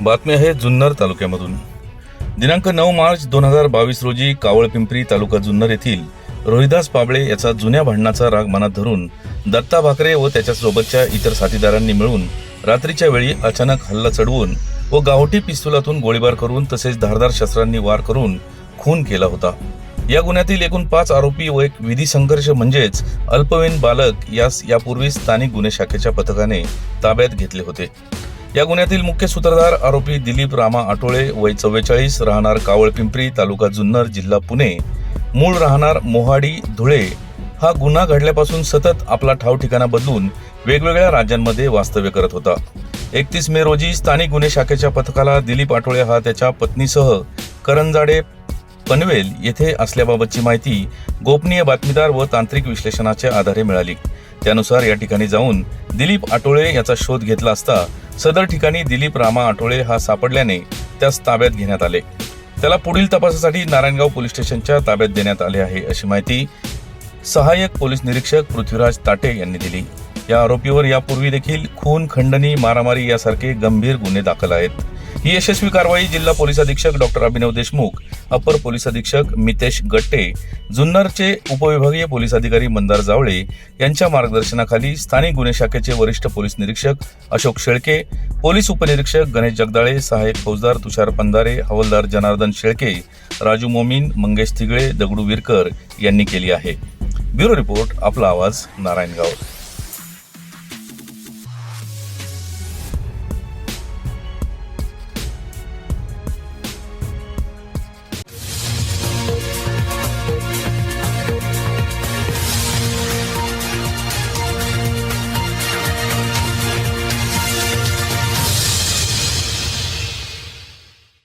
बातमी आहे जुन्नर तालुक्यामधून. दिनांक नऊ मार्च दोन हजार बावीस रोजी कावळपिंपरी तालुका जुन्नर येथील रोहिदास पाबळे याचा जुन्या भांडणाचा राग मनात धरून दत्ता भाकरे व त्याच्यासोबतच्या इतर साथीदारांनी मिळून रात्रीच्या वेळी अचानक हल्ला चढवून व गावठी पिस्तुलातून गोळीबार करून तसेच धारदार शस्त्रांनी वार करून खून केला होता. या गुन्ह्यातील एकूण पाच आरोपी व एक विधी संघर्ष म्हणजेच अल्पवयीन बालक यास यापूर्वी स्थानिक गुन्हे शाखेच्या पथकाने ताब्यात घेतले होते. या गुन्ह्यातील मुख्य सूत्रधार आरोपी दिलीप रामा आटोळे वय चव्वेचाळीस राहणार कावळपिंपरी तालुका जुन्नर जिल्हा पुणे. मूळ राहणार मोहाडी धुळे. हा गुन्हा घडल्यापासून सतत आपला ठाव ठिकाणा बदलून वेगवेगळ्या राज्यांमध्ये वास्तव्य करत होता. एकतीस मे रोजी स्थानिक गुन्हे शाखेच्या पथकाला दिलीप आठोळे हा त्याच्या पत्नीसह करंजाडे पनवेल येथे असल्याबाबतची माहिती गोपनीय बातमीदार व तांत्रिक विश्लेषणाच्या आधारे मिळाली. त्यानुसार या ठिकाणी जाऊन दिलीप आटोळे याचा शोध घेतला असता सदर ठिकाणी दिलीप रामा आठोळे हा सापडल्याने त्यास ताब्यात घेण्यात आले. त्याला पुढील तपासासाठी नारायणगाव पोलीस स्टेशनच्या ताब्यात देण्यात आले आहे अशी माहिती सहाय्यक पोलीस निरीक्षक पृथ्वीराज ताटे यांनी दिली. या आरोपीवर यापूर्वी देखील खून खंडणी मारामारी यासारखे गंभीर गुन्हे दाखल आहेत. ही यशस्वी कारवाई जिल्हा पोलीस अधीक्षक डॉक्टर अभिनव देशमुख अपर पोलीस अधीक्षक मितेश गट्टे जुन्नरचे उपविभागीय पोलीस अधिकारी मंदार जावळे यांच्या मार्गदर्शनाखाली स्थानिक गुन्हे शाखेचे वरिष्ठ पोलीस निरीक्षक अशोक शेळके पोलीस उपनिरीक्षक गणेश जगदाळे सहाय्यक फौजदार तुषार पंधारे हवालदार जनार्दन शेळके राजू मोमीन मंगेश तिगळे दगडू विरकर यांनी केली आहे. ब्युरो रिपोर्ट आपला आवाज नारायणगाव.